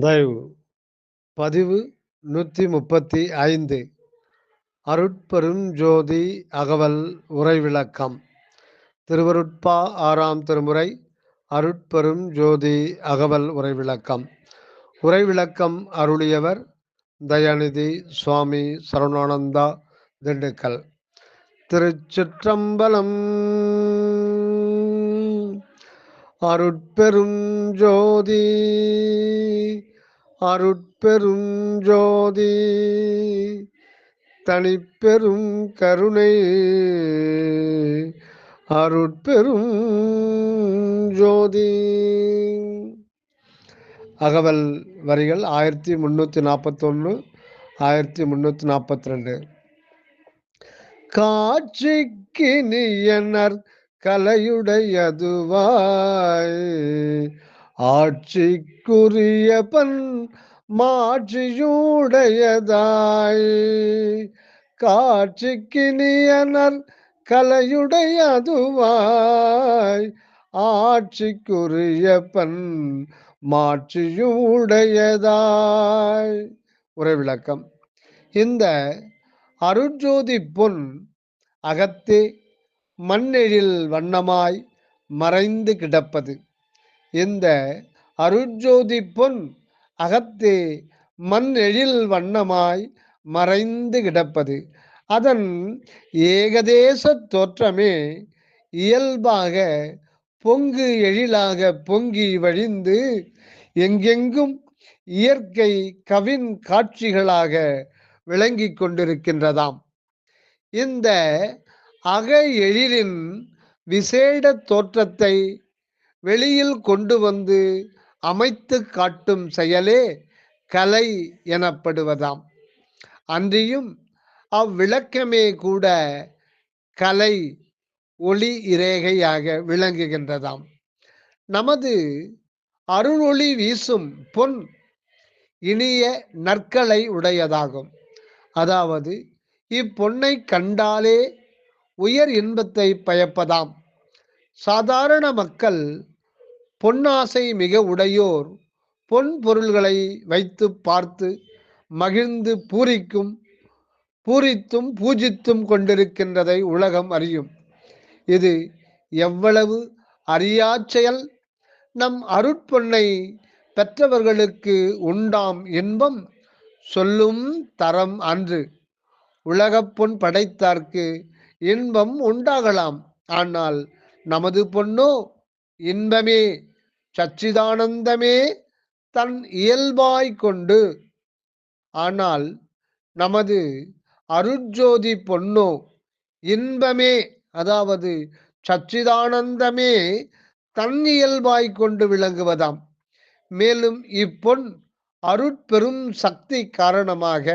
தயவு பதிவு நூற்றி முப்பத்தி ஐந்து அருட்பெரும் ஜோதி அகவல் உரை விளக்கம் திருவருட்பா ஆறாம் திருமுறை. அருட்பெரும் ஜோதி அகவல் உரை விளக்கம் உரை விளக்கம் அருளியவர் தயாநிதி சுவாமி சரவணானந்தா திண்டுக்கல். திருச்சிற்றம்பலம் அருட்பெரும் ஜோதி அருட்பெரும் ஜோதி தனிப்பெரும் கருணை அருட்பெரும் ஜோதி அகவல் வரிகள் ஆயிரத்தி முன்னூற்றி நாற்பத்தொன்று ஆயிரத்தி முன்னூற்றி நாற்பத்தி ரெண்டு காட்சிக்கு நீயனர் கலையுடையதுவாய். ஆட்சிக்குரிய பன் மாட்சியுடையதாய். காட்சிக்கினியனர் கலையுடையதுவாய். ஆட்சிக்குரிய பன் மாட்சியுடையதாய். உரை விளக்கம். இந்த அருட்ஜோதி பொன் அகத்தே மண்ணெழில் வண்ணமாய் மறைந்து கிடப்பது. இந்த அருஜோதி பொன் அகத்தே மண் எழில் வண்ணமாய் மறைந்து கிடப்பது. அதன் ஏகதேச தோற்றமே இயல்பாக பொங்கு எழிலாக பொங்கி வழிந்து எங்கெங்கும் இயற்கை கவின் காட்சிகளாக விளங்கி கொண்டிருக்கின்றதாம். இந்த அக எழிலின் விசேட தோற்றத்தை வெளியில் கொண்டு வந்து அமைத்து காட்டும் செயலே கலை எனப்படுவதாம். அன்றியும் அவ்விளக்கமே கூட கலை ஒளி இரேகையாக விளங்குகின்றதாம். நமது அருளொளி வீசும் பொன் இனிய நற்களை உடையதாகும். அதாவது இப்பொன்னை கண்டாலே உயர் இன்பத்தை பயப்பதாம். சாதாரண மக்கள் பொன்னாசை மிக உடையோர் பொன் பொருள்களை வைத்து பார்த்து மகிழ்ந்து பூரிக்கும் பூரித்தும் பூஜித்தும் கொண்டிருக்கின்றதை உலகம் அறியும். இது எவ்வளவு அறியா செயல்! நம் அருட்பொன்னை பெற்றவர்களுக்கு உண்டாம் இன்பம் சொல்லும் தரம் அன்று. உலகப் பொன் படைத்தார்க்கு இன்பம் உண்டாகலாம். ஆனால் நமது பொண்ணோ இன்பமே சச்சிதானந்தமே தன் இயல்பாய் கொண்டு. ஆனால் நமது அருட்ஜோதி பொன்னோ இன்பமே அதாவது சச்சிதானந்தமே தன் இயல்பாய் கொண்டு விளங்குவதாம். மேலும் இப்பொன் அருட்பெரும் சக்தி காரணமாக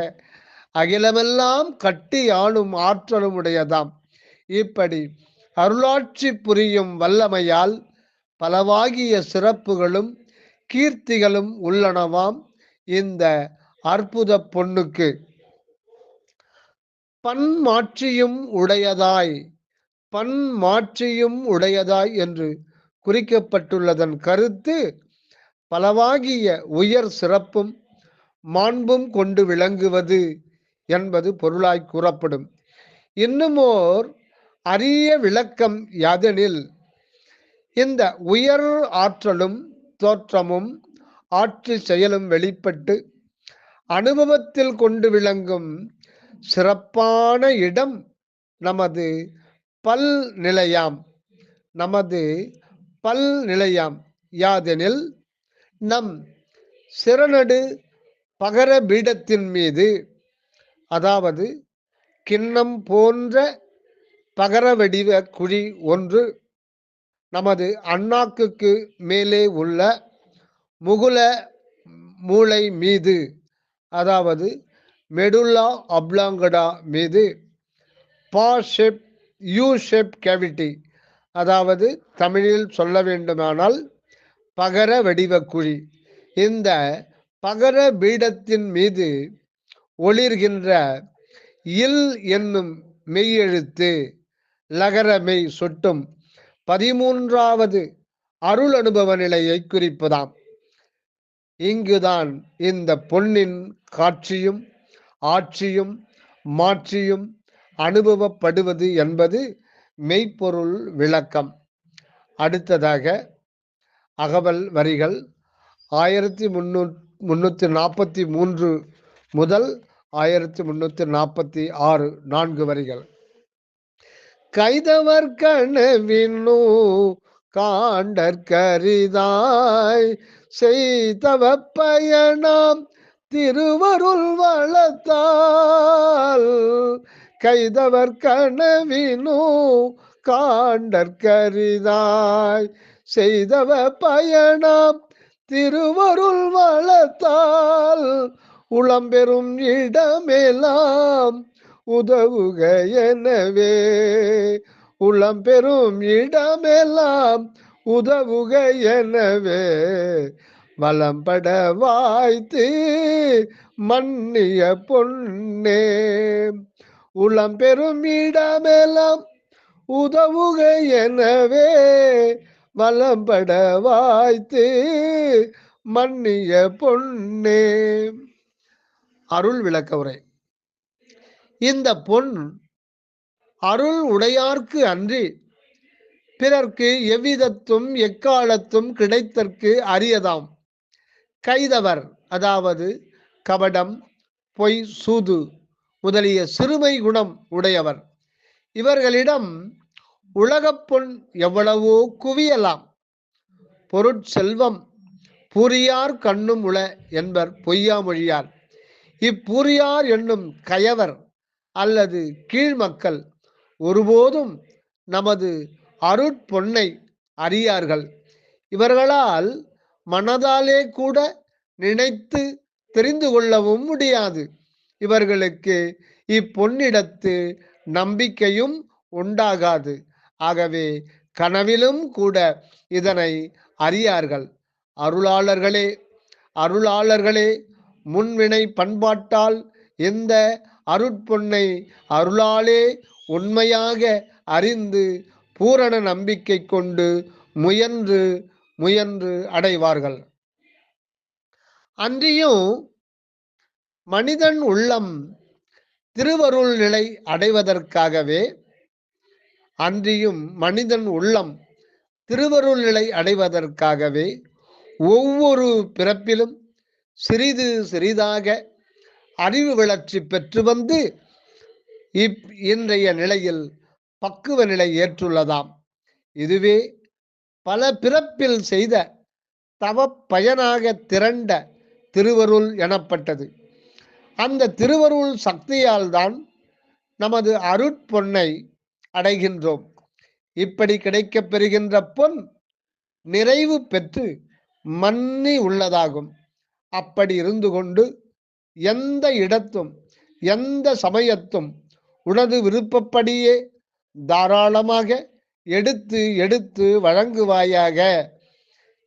அகிலமெல்லாம் கட்டி ஆளும் ஆற்றலும் உடையதாம். இப்படி அருளாட்சி புரியும் வல்லமையால் பலவாகிய சிறப்புகளும் கீர்த்திகளும் உள்ளனவாம் இந்த அற்புத பொண்ணுக்கு பன்மாட்சியும் உடையதாய் பன்மாட்சியும் உடையதாய் என்று குறிக்கப்பட்டுள்ளதன் கருத்து பலவாகிய உயர் சிறப்பும் மாண்பும் கொண்டு விளங்குவது என்பது பொருளாய் கூறப்படும். இன்னுமோர் அரிய விளக்கம் யாதெனில் இந்த உயர் ஆற்றலும் தோற்றமும் ஆட்சி செயலும் வெளிப்பட்டு அனுபவத்தில் கொண்டு விளங்கும் சிறப்பான இடம் நமது பல் நிலையாம். நமது பல் நிலையாம். யாதெனில் நம் சிறநடு பகர பீடத்தின் மீது அதாவது கிண்ணம் போன்ற பகர வடிவ குழி ஒன்று நமது அண்ணாக்குக்கு மேலே உள்ள முகுல மூளை மீது அதாவது மெடுல்லா அப்லாங்கடா மீது பா ஷேப் யூ ஷேப் கேவிட்டி அதாவது தமிழில் சொல்ல வேண்டுமானால் பகர வடிவ குழி. இந்த பகர பீடத்தின் மீது ஒளிர்கின்ற இல் என்னும் மெய்யெழுத்து லகரமை சொட்டும். பதிமூன்றாவது அருள் அனுபவ நிலையை குறிப்பதாம். இங்குதான் இந்த பொன்னின் காட்சியும் ஆட்சியும் மாற்றியும் அனுபவப்படுவது என்பது மெய்ப்பொருள் விளக்கம். அடுத்ததாக அகவல் வரிகள் ஆயிரத்தி முன்னூ முன்னூற்றி நாற்பத்தி மூன்று முதல் ஆயிரத்தி முன்னூத்தி நாற்பத்தி ஆறு நான்கு வரிகள். கைதவர் கனவினு காண்டற்கரிதாய் செய்தவ பயணம் திருவருள் வளத்தால் கைதவர் கனவினு காண்டற்கரிதாய் செய்தவ பயணம் திருவருள் வளத்தால் உளம்பெறும் இடமெல்லாம் உதவுக எனவே. உளம்பெறும் இடமெல்லாம் உதவுக எனவே. வளம்பட வாய்த்து மன்னிய பொன்னே. உளம்பெறும் இடமெல்லாம் உதவுக எனவே. வளம்பட வாய்த்து மன்னிய பொன்னே. அருள் விளக்க உரை இந்த பொன் அருள் உடையார்க்கு அன்றி பிறர்க்கு எவ்விதத்தும் எக்காலத்தும் கிடைத்தற்கு அரியதாம். கைதவர் அதாவது கபடம் பொய் சூது முதலிய சிறுமை குணம் உடையவர். இவர்களிடம் உலகப்பொன் எவ்வளவோ குவியலாம். பொருட்செல்வம் பூரியார் கண்ணும் உள என்பர் பொய்யாமொழியார் இப்பூரியார் என்னும் கயவர் அல்லது கீழ்மக்கள் ஒருபோதும் நமது அருட்பொன்னை அறியார்கள். இவர்களால் மனதாலே கூட நினைத்து தெரிந்து கொள்ளவும் முடியாது. இவர்களுக்கு இப்பொன்னிடத்து நம்பிக்கையும் உண்டாகாது. ஆகவே கனவிலும் கூட இதனை அறியார்கள். அருளாளர்களே அருளாளர்களே முன்வினை பண்பாட்டால் இந்த அருட்பொன்னை அருளாலே உண்மையாக அறிந்து பூரண நம்பிக்கை கொண்டு முயன்று முயன்று அடைவார்கள். அன்றியும் மனிதன் உள்ளம் திருவருள் நிலை அடைவதற்காகவே அன்றியும் மனிதன் உள்ளம் திருவருள் நிலை அடைவதற்காகவே ஒவ்வொரு பிறப்பிலும் சிறிது சிறிதாக அறிவு வளர்ச்சி பெற்று வந்து இப் இன்றைய நிலையில் பக்குவ நிலை ஏற்றுள்ளதாம். இதுவே பல பிறப்பில் செய்த தவ பயனாக திரண்ட திருவருள் எனப்பட்டது. அந்த திருவருள் சக்தியால் தான் நமது அருட்பொன்னை அடைகின்றோம். இப்படி கிடைக்கப் பெறுகின்ற பொன் நிறைவு பெற்று மன்னி உள்ளதாகும். அப்படி இருந்து கொண்டு எந்த இடத்தும் எந்த சமயத்தும் உனது விருப்பப்படியே தாராளமாக எடுத்து எடுத்து வழங்குவாயாக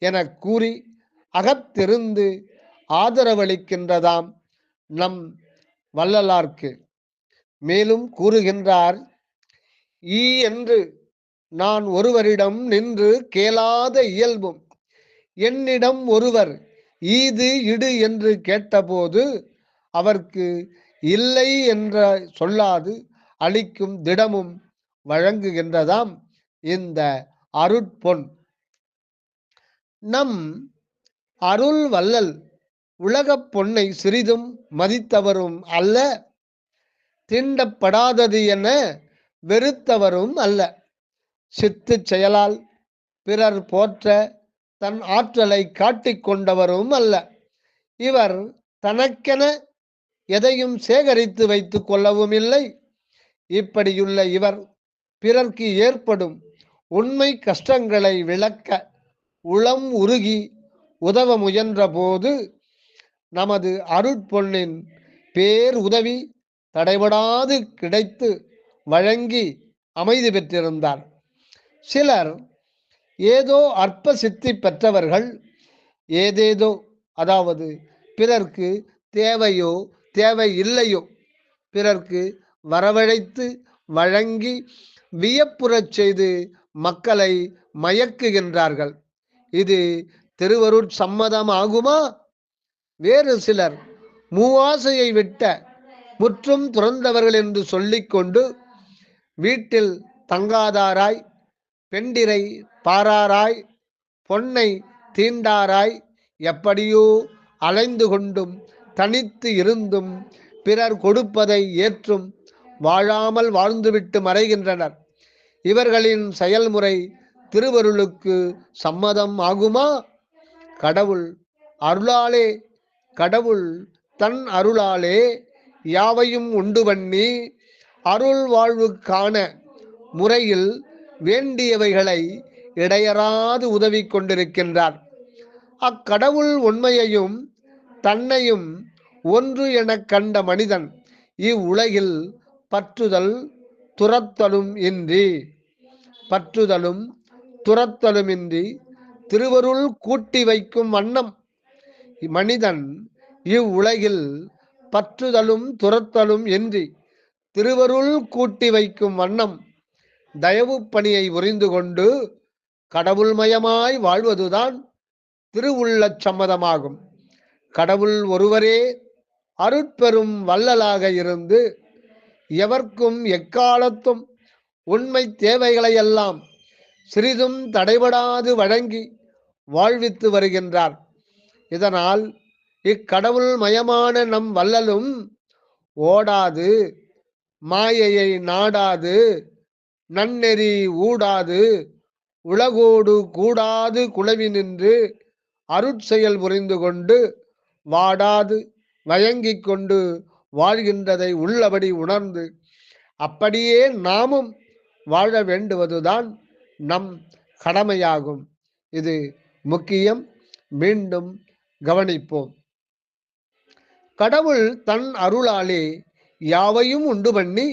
என கூறி அகத்திருந்து ஆதரவளிக்கின்றதாம் நம் வள்ளலார்க்கு மேலும் கூறுகின்றார் ஈ என்று நான் ஒருவரிடம் நின்று கேளாத இயல்பும் என்னிடம் ஒருவர் ஈது இடு என்று கேட்டபோது அவர்க்கு இல்லை என்ற சொல்லாது அளிக்கும் திடமும் வழங்குகின்றதாம் இந்த அருட்பொன். நம் அருள் வள்ளல் உலகப் பொன்னை சிறிதும் மதித்தவரும் அல்ல தீண்டப்படாதது என வெறுத்தவரும் அல்ல. சித்து செயலால் பிறர் போற்ற தன் ஆற்றலை காட்டிக்கொண்டவரும் அல்ல. இவர் தனக்கென எதையும் சேகரித்து வைத்து கொள்ளவும் இல்லை. இப்படியுள்ள இவர் பிறர்க்கு ஏற்படும் உண்மை கஷ்டங்களை விளக்க உளம் உருகி உதவ முயன்ற போது நமது அருட்பொன்னின் பேர் உதவி தடைபடாது கிடைத்து வழங்கி அமைதி பெற்றிருந்தார். சிலர் ஏதோ அற்ப சித்தி பெற்றவர்கள் ஏதேதோ அதாவது பிறர்க்கு தேவையோ தேவை இல்லையோ பிறர்க்கு வரவழைத்து வழங்கி வியப்புறச் செய்து மக்களை மயக்குகின்றார்கள். இது திருவருட் சம்மதம் ஆகுமா? வேறு சிலர் மூவாசையை விட்ட முற்றும் துறந்தவர்கள் என்று சொல்லிக்கொண்டு வீட்டில் தங்காதாராய் பெண்டிரை பாராராய் பொன்னை தீண்டாராய் எப்படியோ அலைந்து கொண்டும் தனித்து இருந்தும் பிறர் கொடுப்பதை ஏற்றும் வாழாமல் வாழ்ந்துவிட்டு மறைகின்றனர். இவர்களின் செயல்முறை திருவருளுக்கு சம்மதம் ஆகுமா? கடவுள் அருளாலே கடவுள் தன் அருளாலே யாவையும் உண்டு பண்ணி அருள் வாழ்வுக்கான முறையில் வேண்டியவைகளை இடையறாது உதவி கொண்டிருக்கின்றார். அக்கடவுள் உண்மையையும் தன்னையும் ஒன்று எனக் கண்ட மனிதன் இவ்வுலகில் பற்றுதல் துரத்தலும் இன்றி பற்றுதலும் துரத்தலுமின்றி திருவருள் கூட்டி வைக்கும் வண்ணம். மனிதன் இவ்வுலகில் பற்றுதலும் துரத்தலும் இன்றி திருவருள் கூட்டி வைக்கும் வண்ணம். தயவு பணியை புரிந்து கொண்டு கடவுள்மயமாய் வாழ்வதுதான் திருவுள்ளச் சம்மதமாகும். கடவுள் ஒருவரே அருட்பெரும் வள்ளலாக இருந்து எவர்க்கும் எக்காலத்தும் உண்மை தேவைகளை எல்லாம் சிறிதும் தடைபடாது வழங்கி வாழ்வித்து வருகின்றார். இதனால் இக்கடவுள் மயமான நம் வள்ளலும் ஓடாது மாயையை நாடாது நன்னெறி ஊடாது உலகோடு கூடாது குழவி நின்று அருட்செயல் புரிந்து கொண்டு வாடாது வயங்கிக் கொண்டு வாழ்கின்றதை உள்ளபடி உணர்ந்து அப்படியே நாமும் வாழ வேண்டுவதுதான் நம் கடமையாகும். இது முக்கியம். மீண்டும் கவனிப்போம். கடவுள் தன் அருளாலே யாவையும் உண்டு பண்ணி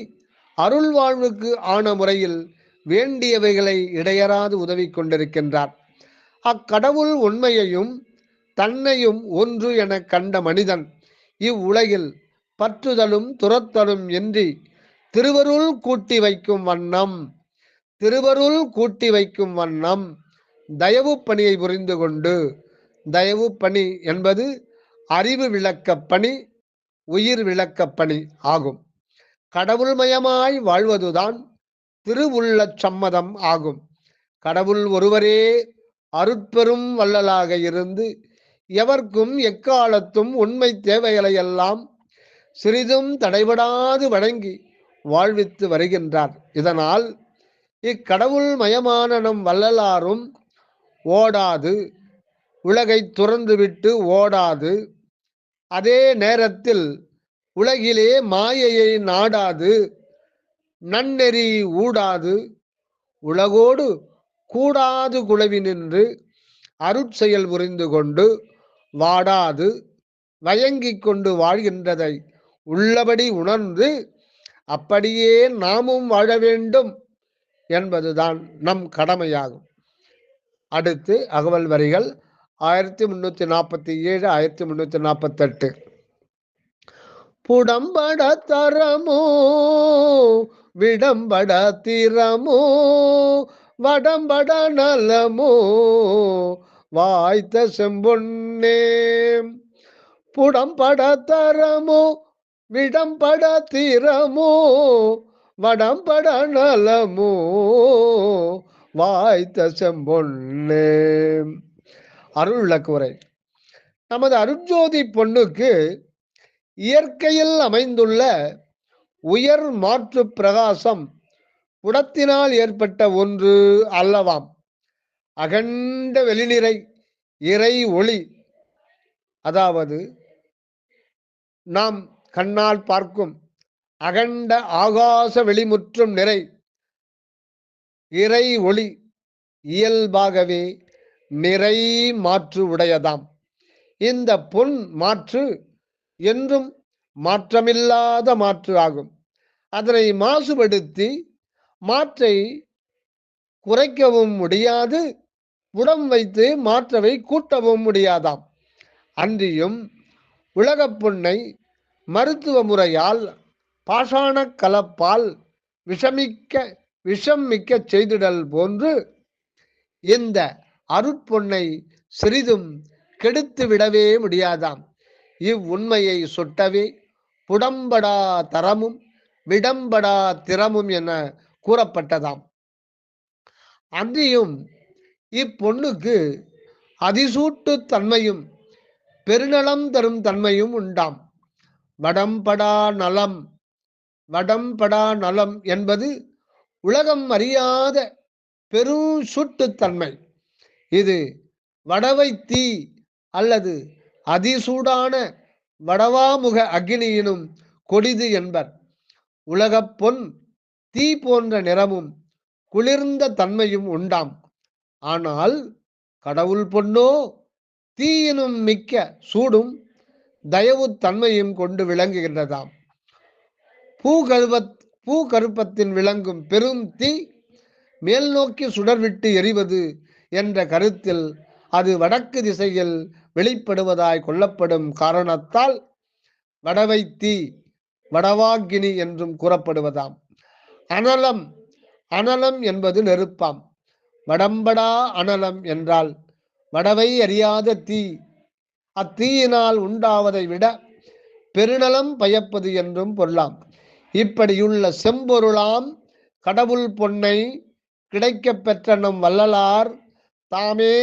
அருள் வாழ்வுக்கு ஆன முறையில் வேண்டியவைகளை இடையறாது உதவி கொண்டிருக்கின்றார். அக்கடவுள் உண்மையையும் தன்னையும் ஒன்று என கண்ட மனிதன் இவ்வுலகில் பற்றுதலும் துரத்தலும் இன்றி திருவருள் கூட்டி வைக்கும் வண்ணம் திருவருள் கூட்டி வைக்கும் வண்ணம் தயவு பணியை புரிந்து கொண்டு தயவு பணி என்பது அறிவு விளக்கப் பணி உயிர் விளக்கப் பணி ஆகும். கடவுள்மயமாய் வாழ்வதுதான் திருவுள்ளச் சம்மதம் ஆகும். கடவுள் ஒருவரே அருட்பெரும் வள்ளலாக இருந்து எவர்க்கும் எக்காலத்தும் உண்மை தேவைகளை எல்லாம் சிறிதும் தடைபடாது வழங்கி வாழ்வித்து வருகின்றார். இதனால் இக்கடவுள் மயமான நம் வள்ளலாரும் ஓடாது உலகை துறந்துவிட்டு ஓடாது அதே நேரத்தில் உலகிலே மாயையை நாடாது நன்னெறி ஊடாது உலகோடு கூடாது குழவி நின்று அருட்செயல் புரிந்து கொண்டு வாடாது வயங்கிக் கொண்டு வாழ்கின்றதை உள்ளபடி உணர்ந்து அப்படியே நாமும் வாழ வேண்டும் என்பதுதான் நம் கடமையாகும். அடுத்து அகவல் வரிகள் ஆயிரத்தி முன்னூத்தி நாற்பத்தி ஏழு ஆயிரத்தி முன்னூத்தி நாற்பத்தெட்டு புடம்பட தரமோ விடம்பட திறமோ வடம்பட நலமோ வாய்த்த செம்பொன்னே. புடம்பட தரமோ விடம்பட திறமோ வடம்பட நலமோ வாய்த்த செம்பொன்னே. அருள் விளக்குரை நமது அருட்ஜோதி பொண்ணுக்கு இயற்கையில் அமைந்துள்ள உயர் மாற்று பிரகாசம் புடத்தினால் ஏற்பட்ட ஒன்று அல்லவாம். அகண்ட வெளிநிறை இறை ஒளி. அதாவது நாம் கண்ணால் பார்க்கும் அகண்ட ஆகாச வெளிமுற்றும் நிறை இறை ஒளி இயல்பாகவே நிறை மாற்று உடையதாம். இந்த பொன் மாற்று என்றும் மாற்றமில்லாத மாற்று ஆகும். அதனை மாசுபடுத்தி மாற்றை குறைக்கவும் முடியாது. புடம் வைத்து மாற்றவை கூட்டவும் முடியாதாம். அன்றியும் உலகப் புண்ணை மருத்துவ முறையால் பாஷாண கலப்பால் விஷமிக்க விஷம் மிக்க செய்திடல் போன்று இந்த அருட்பொன்னை சிறிதும் கெடுத்து விடவே முடியாதாம். இவ்வுண்மையை சொட்டவே புடம்படா தரமும் விடம்படா திறமும் என கூறப்பட்டதாம். அன்றியும் இப்பொண்ணுக்கு அதிசூட்டு தன்மையும் பெருநலம் தரும் தன்மையும் உண்டாம். வடம்படா நலம் வடம்படா நலம் என்பது உலகம் அறியாத பெரும் சுட்டுத்தன்மை இது வடவை தீ அல்லது அதிசூடான வடவாமுக அக்னியினும் கொடிது என்பர். உலகப் பொன் தீ போன்ற நிறமும் குளிர்ந்த தன்மையும் உண்டாம். ஆனால் கடவுள் பொன்னோ தீயினும் மிக்க சூடும் தயவு தன்மையும் கொண்டு விளங்குகின்றதாம். பூகருவத் பூகருப்பத்தின் விளங்கும் பெரும் தீ மேல் நோக்கி சுடர்விட்டு எரிவது என்ற கருத்தில் அது வடக்கு திசையில் வெளிப்படுவதாய் கொள்ளப்படும் காரணத்தால் வடவை தீ வடவாகினி என்றும் கூறப்படுவதாம். அனலம் அனலம் என்பது நெருப்பாம். வடம்படா அனலம் என்றால் வடவை அறியாத தீ. அத்தீயினால் உண்டாவதை விட பெருநலம் பயப்பது என்றும் பொருளாம். இப்படியுள்ள செம்பொருளாம் கடவுள் பொன்னை கிடைக்கப் பெற்ற நம் வள்ளலார் தாமே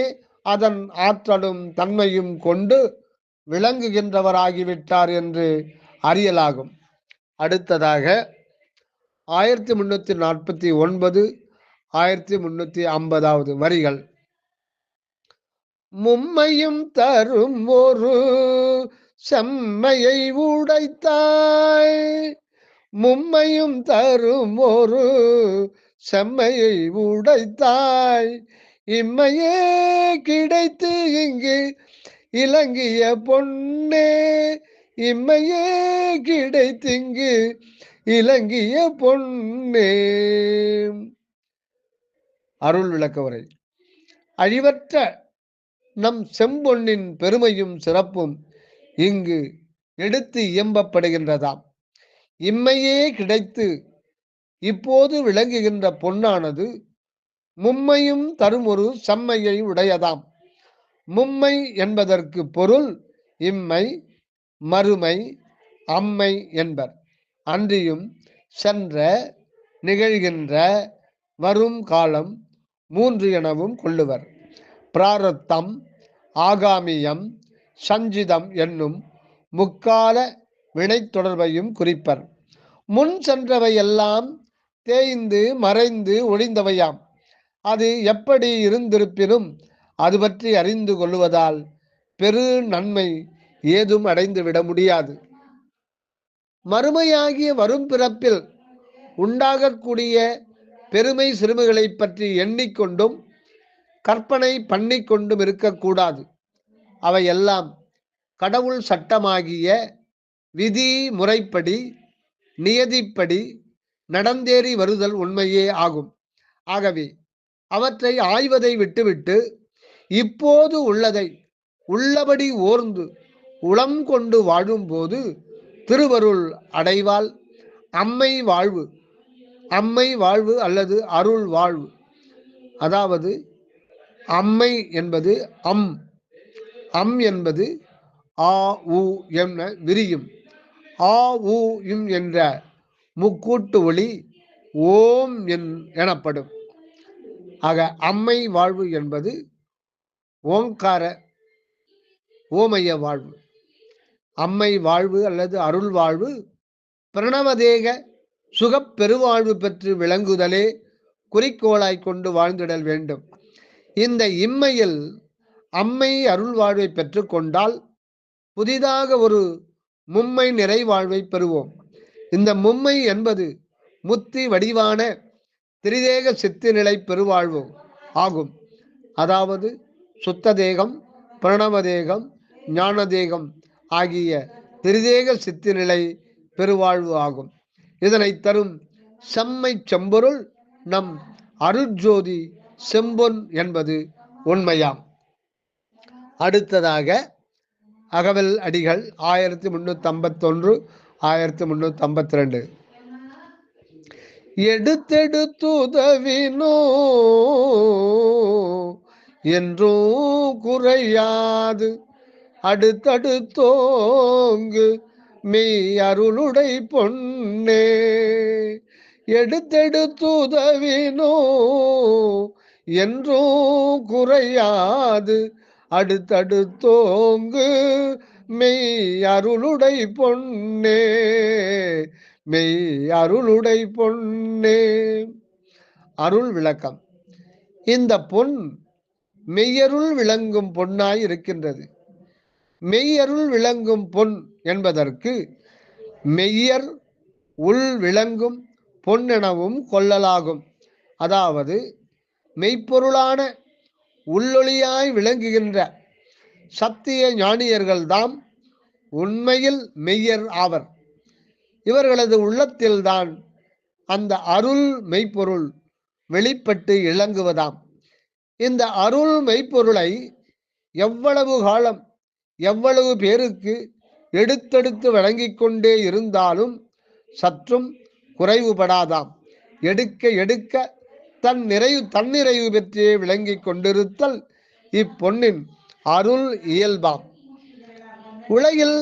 அதன் ஆற்றலும் தன்மையும் கொண்டு விளங்குகின்றவராகிவிட்டார் என்று அறியலாகும். அடுத்ததாக ஆயிரத்தி முன்னூத்தி நாற்பத்தி ஒன்பது ஆயிரத்தி முன்னூத்தி ஐம்பதாவது வரிகள். மும்மையும் தரும் ஒரு செம்மையை உடைத்தாய். மும்மையும் தரும் ஒரு செம்மையை உடைத்தாய். இம்மையே கிடைத்து இங்கு இலங்கிய பொன்னே. இம்மையே கிடைத்திங்கு இலங்கிய பொன்னே. அருள் விளக்கவரை. அழிவற்ற நம் செம்பொன்னின் பெருமையும் சிறப்பும் இங்கு எடுத்து இயம்பப்படுகின்றதாம். இம்மையே கிடைத்து இப்போது விளங்குகின்ற பொன்னானது மும்மையும் தரும் ஒரு செம்மையை உடையதாம். மும்மை என்பதற்கு பொருள் இம்மை மறுமை அம்மை என்பர். அன்றியும் சென்ற நிகழ்கின்ற வரும் காலம் மூன்று எனவும் கொள்ளுவர். பிராரத்தம் ஆகாமியம் சஞ்சிதம் என்னும் முக்கால வினை தொடர்பையும் குறிப்பர். முன் சென்றவை எல்லாம் தேய்ந்து மறைந்து ஒளிந்தவையாம் அது எப்படி இருந்திருப்பினும் அது பற்றி அறிந்து கொள்வதால் பெரு நன்மை ஏதும் அடைந்து விட முடியாது. மறுமையாகிய வரும் பிறப்பில் உண்டாகக்கூடிய பெருமை சிறுமைகளை பற்றி எண்ணிக்கொண்டும் கற்பனை பண்ணிக்கொண்டும் இருக்கக்கூடாது. அவை எல்லாம் கடவுள் சட்டமாகிய விதி முறைப்படி நியதிப்படி நடந்தேறி வருதல் உண்மையே ஆகும். ஆகவே அவற்றை ஆய்வதை விட்டுவிட்டு இப்போது உள்ளதை உள்ளபடி ஓர்ந்து உளம் கொண்டு வாழும்போது திருவருள் அடைவாள். அம்மை வாழ்வு அம்மை வாழ்வு அல்லது அருள் வாழ்வு. அதாவது அம்மை என்பது அம் அம் என்பது ஆ உ என விரியும். ஆ உ இம் என்ற முக்கூட்டு ஒளி ஓம் என் எனப்படும். ஆக அம்மை வாழ்வு என்பது ஓங்கார ஓமைய வாழ்வு. அம்மை வாழ்வு அல்லது அருள் வாழ்வு பிரணவதேக சுகப் பெருவாழ்வு பெற்று விளங்குதலே குறிக்கோளாய் கொண்டு வாழ்ந்திடல் வேண்டும். இந்த இம்மையில் அம்மை அருள் வாழ்வை பெற்றுக்கொண்டால் புதிதாக ஒரு மும்மை நிறைவாழ்வை பெறுவோம். இந்த மும்மை என்பது முத்தி வடிவான திரிதேக சித்து நிலை பெருவாழ்வு ஆகும். அதாவது சுத்த தேகம் பிரணவ தேகம் ஞான தேகம் ஆகிய திரிதேக சித்து நிலை பெருவாழ்வு ஆகும். இதனை தரும் செம்மை செம்பொருள் நம் அருட்ஜோதி செம்பொன் என்பது உண்மையாம். அடுத்ததாக அகவல் அடிகள் ஆயிரத்தி முன்னூற்றி ஐம்பத்தொன்று ஆயிரத்தி முந்நூற்றி ஐம்பத்தி ரெண்டு எடுத்தெடுத்துதவினோ என்றும் குறையாது. அடுத்தடுத்தோங்கு மெய் அருளுடை பொன்னே. எடுத்தெடுத்துதவினோ என்றும் குறையாது. அடுத்தடுத்தோங்கு மெய் அருளுடை பொன்னே. மெய் அருளுடை பொன்னே. அருள் விளக்கம். இந்த பொன் மெய்யருள் விளங்கும் பொன்னாய் இருக்கின்றது. மெய்யருள் விளங்கும் பொன் என்பதற்கு மெய்யர் உள் விளங்கும் பொன்னெனவும் கொள்ளலாகும். அதாவது மெய்ப்பொருளான உள்ளொளியாய் விளங்குகின்ற சத்திய ஞானியர்கள்தாம் உண்மையில் மெய்யர் ஆவர். இவர்களது உள்ளத்தில்தான் அந்த அருள் மெய்ப்பொருள் வெளிப்பட்டு இளங்குவதாம். இந்த அருள் மெய்ப்பொருளை எவ்வளவு காலம் எவ்வளவு பேருக்கு எடுத்தெடுத்து வழங்கிக் கொண்டே இருந்தாலும் சற்றும் குறைவுபடாதாம். எடுக்க எடுக்க தன் நிறைவு தன்னிறைவு பெற்றே விளங்கிக் கொண்டிருத்தல் இப்பொன்னின் அருள் இயல்பாம். உலகில்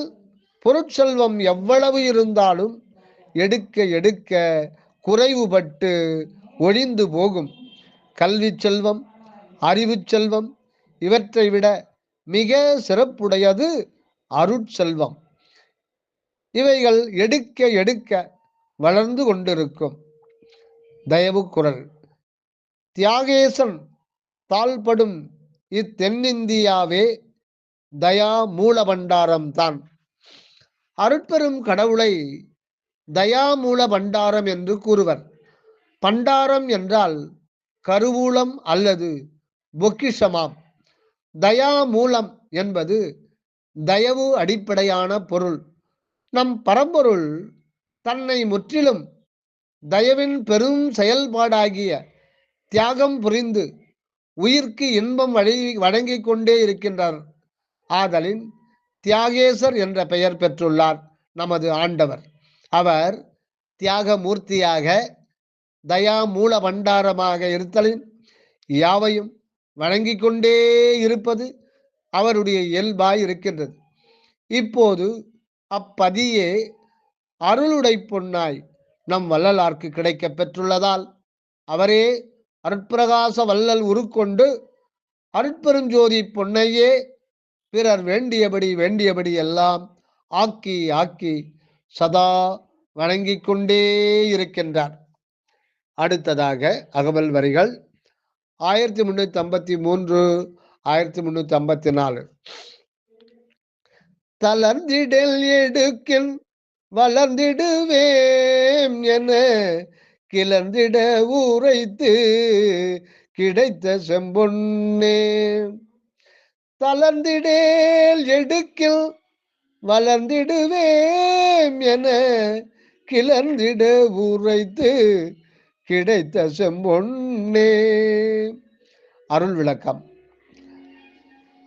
பொருட்செல்வம் எவ்வளவு இருந்தாலும் எடுக்க எடுக்க குறைவுபட்டு ஒழிந்து போகும். கல்வி செல்வம் அறிவு செல்வம் இவற்றை விட மிக சிறப்புடையது அருட்செல்வம். இவைகள் எடுக்க எடுக்க வளர்ந்து கொண்டிருக்கும். தயவு குரல். தியாகேசன் தாழ்படும் இத்தென்னிந்தியாவே தயா மூல பண்டாரம் தான் அருட்பெரும் கடவுளை தயா மூல பண்டாரம் என்று கூறுவர். பண்டாரம் என்றால் கருவூலம் அல்லது பொக்கிஷமாம். தயா மூலம் என்பது தயவு அடிப்படையான பொருள். நம் பரம்பொருள் தன்னை முற்றிலும் தயவின் பெரும் செயல்பாடாகிய தியாகம் புரிந்து உயிர்க்கு இன்பம் வழங்கி வழங்கிக் கொண்டே இருக்கின்றார். ஆதலின் தியாகேசர் என்ற பெயர் பெற்றுள்ளார் நமது ஆண்டவர். அவர் தியாக மூர்த்தியாக தயா மூல பண்டாரமாக இருத்தலின் யாவையும் வழங்கிக் கொண்டே இருப்பது அவருடைய இயல்பாய் இருக்கின்றது. இப்போது அப்பதியே அருளுடை பொன்னாய் நம் வள்ளலார்க்கு கிடைக்கப் பெற்றுள்ளதால் அவரே அருட்பிரகாச வள்ளல் உருக்கொண்டு அருட்பெருஞ்சோதி பொன்னையே பிறர் வேண்டியபடி வேண்டியபடி எல்லாம் ஆக்கி ஆக்கி சதா வணங்கிக் கொண்டே இருக்கின்றார். அடுத்ததாக அகவல் வரிகள் ஆயிரத்தி முன்னூத்தி ஐம்பத்தி மூன்று ஆயிரத்தி முன்னூத்தி ஐம்பத்தி நாலு. தளர்ந்திடல் எடுக்கின் வளர்ந்திடுவேம் என கிளர்ந்திட ஊரைத்து கிடைத்த செம்பொன்னே. தளர்ந்திடேல் எடுக்கில் வளர்ந்திடுவேம் என கிளர்ந்திட உரைத்து கிடைத்த செம்பொன்னே. அருள் விளக்கம்.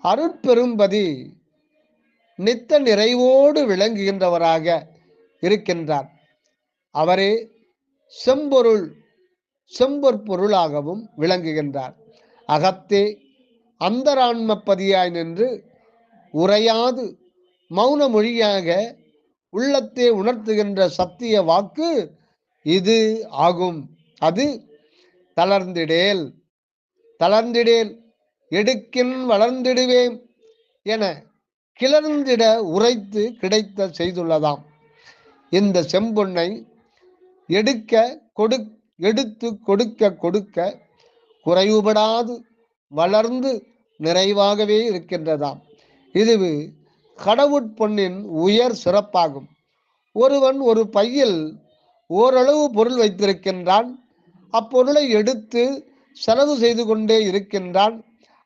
அருட்பெரும்பதி நித்த நிறைவோடு விளங்குகின்றவராக இருக்கின்றார். அவரே செம்பொருள் செம்பொற்பொருளாகவும் விளங்குகின்றார். அகத்தே அந்தரான்மப்பதியாய் நின்று உரையாது மௌன மொழியாக உள்ளத்தை உணர்த்துகின்ற சத்திய வாக்கு இது ஆகும். அது தளர்ந்திடேல். தளர்ந்திடேல். எடுக்கின் வளர்ந்திடுவேன் என கிளர்ந்திட உரைத்து கிடைத்த செய்துள்ளதாம். இந்த செம்பொன்னை எடுக்க கொடு எடுத்து கொடுக்க கொடுக்க குறைவுபடாது வளர்ந்து நிறைவாகவே இருக்கின்றதாம். இது கடவுட்பொன்னின் உயர் சிறப்பாகும். ஒருவன் ஒரு பையில் ஓரளவு பொருள் வைத்திருக்கின்றான். அப்பொருளை எடுத்து செலவு செய்து கொண்டே இருக்கின்றான்.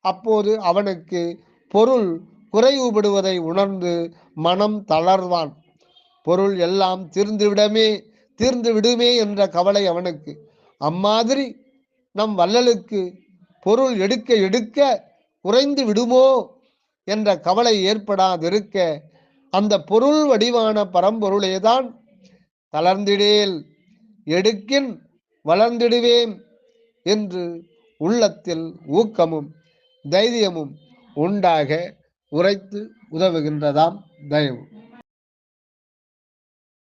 அப்போது அவனுக்கு பொருள் குறைவுபடுவதை உணர்ந்து மனம் தளர்வான். பொருள் எல்லாம் தீர்ந்துவிடமே தீர்ந்து விடுமே என்ற கவலை அவனுக்கு. அம்மாதிரி நம் வள்ளலுக்கு பொருள் எடுக்க எடுக்க குறைந்து விடுமோ என்ற கவலை ஏற்படாதிருக்க அந்த பொருள் வடிவான பரம்பொருளேதான் தளர்ந்திடேல் எடுக்கின் வளர்ந்திடுவேன் என்று உள்ளத்தில் ஊக்கமும் தைரியமும் உண்டாக உரைத்து உதவுகின்றதாம். தயவு.